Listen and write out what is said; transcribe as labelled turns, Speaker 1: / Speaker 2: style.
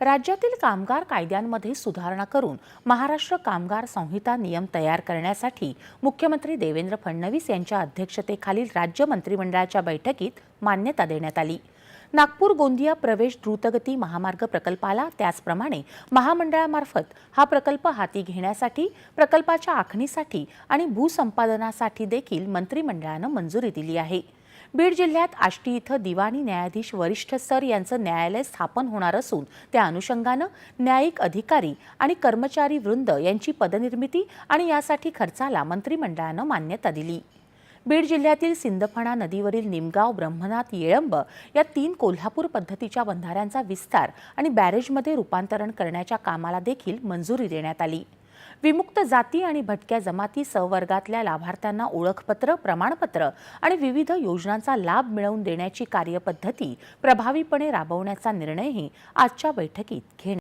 Speaker 1: राज्यातील कामगार कायद्यांमध्ये सुधारणा करून महाराष्ट्र कामगार संहिता नियम तयार करण्यासाठी मुख्यमंत्री देवेंद्र फडणवीस यांच्या अध्यक्षतेखालील राज्य मंत्रिमंडळाच्या बैठकीत मान्यता देण्यात आली. नागपूर गोंदिया प्रवेश द्रुतगती महामार्ग प्रकल्पाला त्याचप्रमाणे महामंडळामार्फत हा प्रकल्प हाती घेण्यासाठी प्रकल्पाच्या आखणीसाठी आणि भूसंपादनासाठी देखील मंत्रिमंडळानं मंजुरी दिली आहे. बीड जिल्ह्यात आष्टी इथं दिवाणी न्यायाधीश वरिष्ठ सर यांचं न्यायालय स्थापन होणार असून त्या अनुषंगानं न्यायिक अधिकारी आणि कर्मचारी वृंद यांची पदनिर्मिती आणि यासाठी खर्चाला मंत्रिमंडळानं मान्यता दिली. बीड जिल्ह्यातील सिंदफणा नदीवरील निमगाव ब्रह्मनाथ येळंब या तीन कोल्हापूर पद्धतीच्या बंधाऱ्यांचा विस्तार आणि बॅरेजमध्ये रूपांतरण करण्याच्या कामाला देखील मंजुरी देण्यात आली. विमुक्त जाती आणि भटक्या जमाती संवर्गातल्या लाभार्थ्यांना ओळखपत्र प्रमाणपत्र आणि विविध योजनांचा लाभ मिळवून देण्याची कार्यपद्धती प्रभावीपणे राबवण्याचा निर्णयही आजच्या बैठकीत घेण्यात